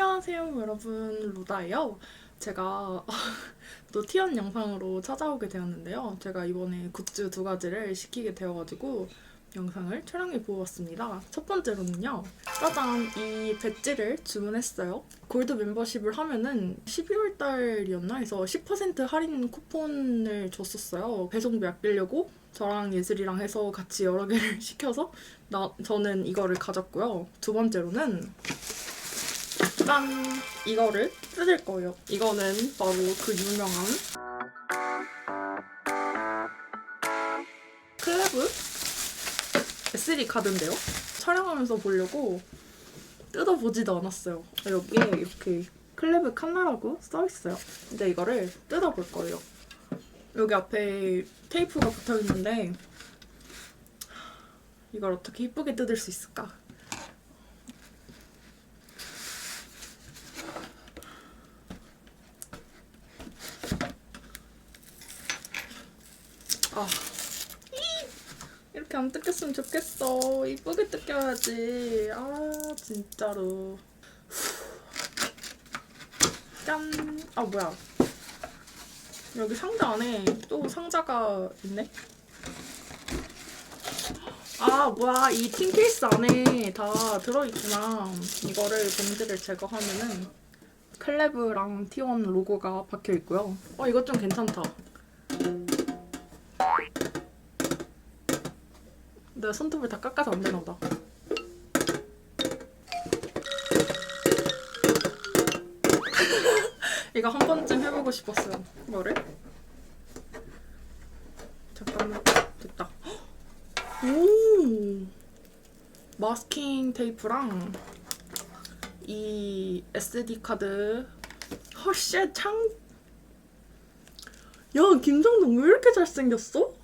안녕하세요 여러분. 루다예요. 제가 노티언 영상으로 찾아오게 되었는데요. 제가 이번에 굿즈 두 가지를 시키게 되어가지고 영상을 촬영해 보았습니다. 첫 번째로는요 짜잔 이 배지를 주문했어요. 골드 멤버십을 하면은 12월 달이었나? 해서 10% 할인 쿠폰을 줬었어요. 배송비 아끼려고 저랑 예슬이랑 해서 같이 여러 개를 시켜서 나, 저는 이거를 가졌고요. 두 번째로는 짠! 이거를 뜯을 거예요. 이거는 바로 그 유명한 클레브 SD 카드인데요. 촬영하면서 보려고 뜯어보지도 않았어요. 여기에 이렇게 클레브 칸나라고 써있어요. 근데 이거를 뜯어볼 거예요. 여기 앞에 테이프가 붙어있는데 이걸 어떻게 이쁘게 뜯을 수 있을까? 아. 이렇게 안 뜯겼으면 좋겠어. 이쁘게 뜯겨야지. 아, 진짜로. 짠. 아, 뭐야. 여기 상자 안에 또 상자가 있네? 아, 뭐야. 이 틴케이스 안에 다 들어있구나. 이거를 봉지를 제거하면은 클레브랑 T1 로고가 박혀 있고요. 어, 이거 좀 괜찮다. 내가 손톱을 다 깎아서 안 되나 보다. 이거 한 번쯤 해보고 싶었어요. 이거를. 잠깐만. 됐다. 오! 마스킹 테이프랑 이 SD 카드. 헐씨, 창. 야, 김정동 왜 이렇게 잘생겼어?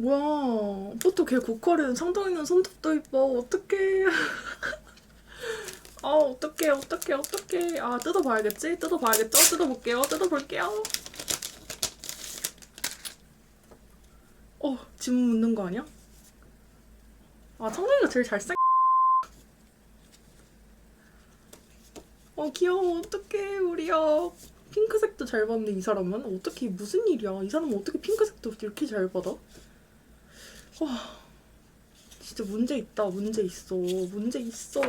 뭐야. 포토 걔 고퀄은 상동이는 손톱도 이뻐. 어떡해. 아 어떡해 어떡해 어떡해. 아 뜯어봐야겠지? 뜯어봐야겠죠? 뜯어볼게요. 뜯어볼게요. 어 지문 묻는 거 아니야? 아 상동이가 제일 잘생 어 귀여워. 어떡해 우리 야. 핑크색도 잘 받는데 이 사람은. 어떻게 무슨 일이야? 이 사람은 어떻게 핑크색도 이렇게 잘 받아? 와, 진짜 문제 있다. 문제 있어. 문제 있어.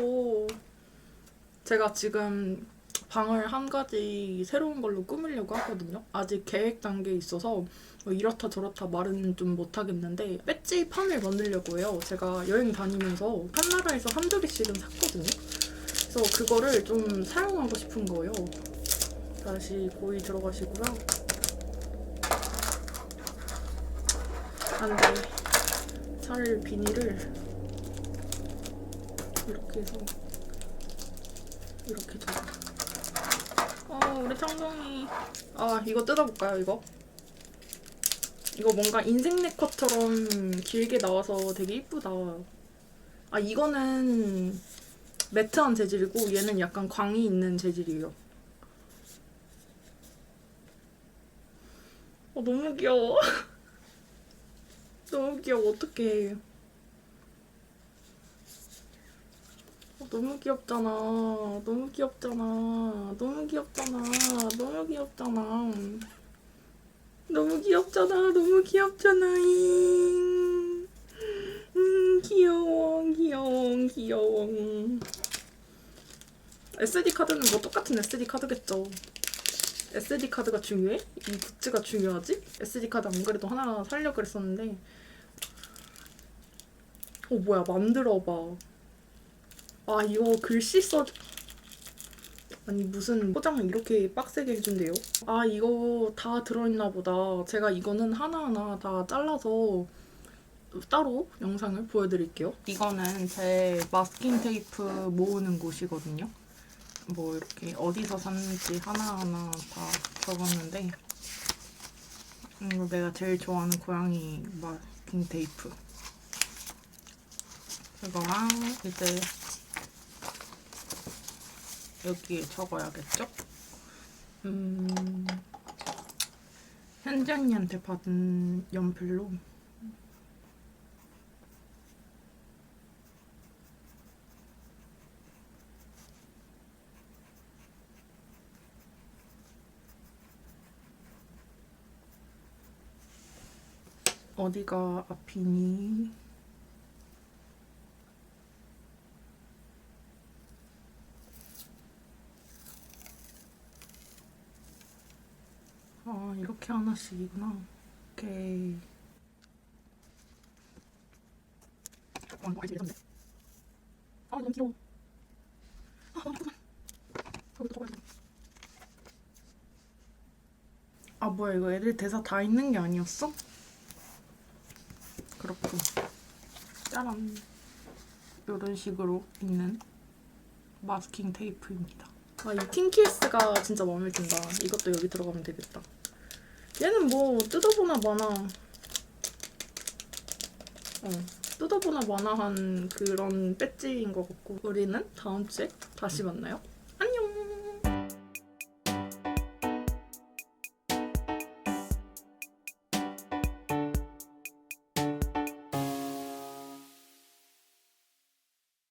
제가 지금 방을 한 가지 새로운 걸로 꾸미려고 하거든요. 아직 계획 단계에 있어서 뭐 이렇다 저렇다 말은 좀 못하겠는데 배지 판을 만들려고 해요. 제가 여행 다니면서 한 나라에서 한두 개씩은 샀거든요. 그래서 그거를 좀 사용하고 싶은 거예요. 다시 고이 들어가시고요. 안 돼. 살 비닐을 이렇게 해서 이렇게 줘. 아 우리 창동이 아 이거 뜯어볼까요 이거? 이거 뭔가 인생 네 컷처럼 길게 나와서 되게 이쁘다. 아 이거는 매트한 재질이고 얘는 약간 광이 있는 재질이에요. 어, 너무 귀여워. 너무 귀여워. 어떡해. 어, 너무 귀엽잖아. 너무 귀엽잖아. 너무 귀엽잖아. 너무 귀엽잖아. 너무 귀엽잖아. 너무 귀엽잖아. 잉. 음, 귀여워. 귀여워. 귀여워. SD 카드는 뭐 똑같은 SD 카드겠죠. SD 카드가 중요해? 이 굿즈가 중요하지? SD 카드 안 그래도 하나 살려 그랬었는데 어 뭐야 만들어봐. 아 이거 글씨 써 아니 무슨 포장을 이렇게 빡세게 해준대요? 아 이거 다 들어있나 보다. 제가 이거는 하나하나 다 잘라서 따로 영상을 보여드릴게요. 이거는 제 마스킹 테이프 모으는 곳이거든요. 뭐 이렇게 어디서 샀는지 하나하나 다 적었는데 이거 내가 제일 좋아하는 고양이 마스킹 테이프 이거랑 이제 여기에 적어야겠죠? 음, 현장이한테 받은 연필로 어디가 앞이니? 아 이렇게 하나씩이구나. 오케이. 어, 이거 알지 예전인데. 아 너무 길어. 아 너무 예쁘다. 저기도 적어야 돼. 아 뭐야 이거 애들 대사 다 있는 게 아니었어? 그렇군. 짜란. 이런 식으로 있는 마스킹 테이프입니다. 아, 이 킹키스가 진짜 마음에 든다. 이것도 여기 들어가면 되겠다. 얘는 뭐 뜯어보나 마나. 어, 뜯어보나 마나한 그런 배지인 것 같고. 우리는 다음 주에 다시 만나요.